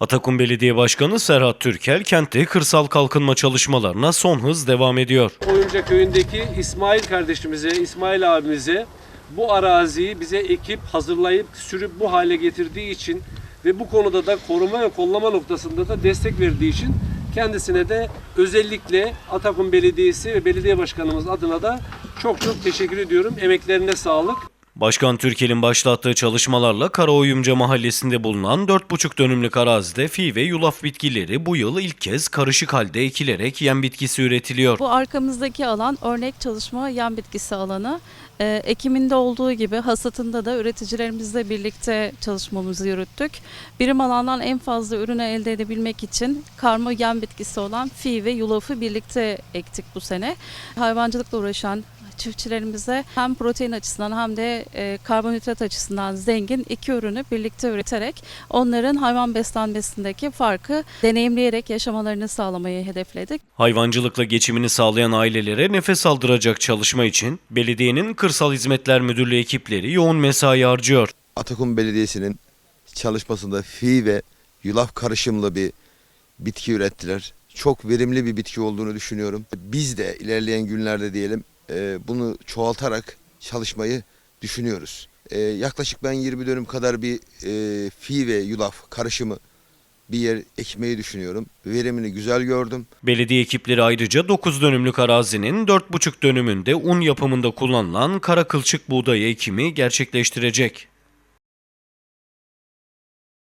Atakum Belediye Başkanı Serhat Türkel kentte kırsal kalkınma çalışmalarına son hız devam ediyor. Oyunca köyündeki İsmail kardeşimize, İsmail abimize bu araziyi bize ekip hazırlayıp sürüp bu hale getirdiği için ve bu konuda da koruma ve kollama noktasında da destek verdiği için kendisine de özellikle Atakum Belediyesi ve belediye başkanımız adına da çok çok teşekkür ediyorum. Emeklerine sağlık. Başkan Türkel'in başlattığı çalışmalarla Karaoyumca mahallesinde bulunan 4,5 dönümlük arazide fi ve yulaf bitkileri bu yıl ilk kez karışık halde ekilerek yem bitkisi üretiliyor. Bu arkamızdaki alan örnek çalışma yem bitkisi alanı. Ee, ekiminde olduğu gibi hasatında da üreticilerimizle birlikte çalışmamızı yürüttük. Birim alandan en fazla ürünü elde edebilmek için karma yem bitkisi olan fi ve yulafı birlikte ektik bu sene. Hayvancılıkla uğraşan çiftçilerimize hem protein açısından hem de e, karbonhidrat açısından zengin iki ürünü birlikte üreterek onların hayvan beslenmesindeki farkı deneyimleyerek yaşamalarını sağlamayı hedefledik. Hayvancılıkla geçimini sağlayan ailelere nefes aldıracak çalışma için belediyenin Kırsal Hizmetler Müdürlüğü ekipleri yoğun mesai harcıyor. Atakum Belediyesi'nin çalışmasında fi ve yulaf karışımlı bir bitki ürettiler. Çok verimli bir bitki olduğunu düşünüyorum. Biz de ilerleyen günlerde diyelim e, bunu çoğaltarak çalışmayı düşünüyoruz. E, Yaklaşık ben 20 dönüm kadar bir e, fi ve yulaf karışımı bir yer ekmeyi düşünüyorum. Verimini güzel gördüm. Belediye ekipleri ayrıca 9 dönümlük arazinin 4,5 dönümünde un yapımında kullanılan kara kılçık buğday ekimi gerçekleştirecek.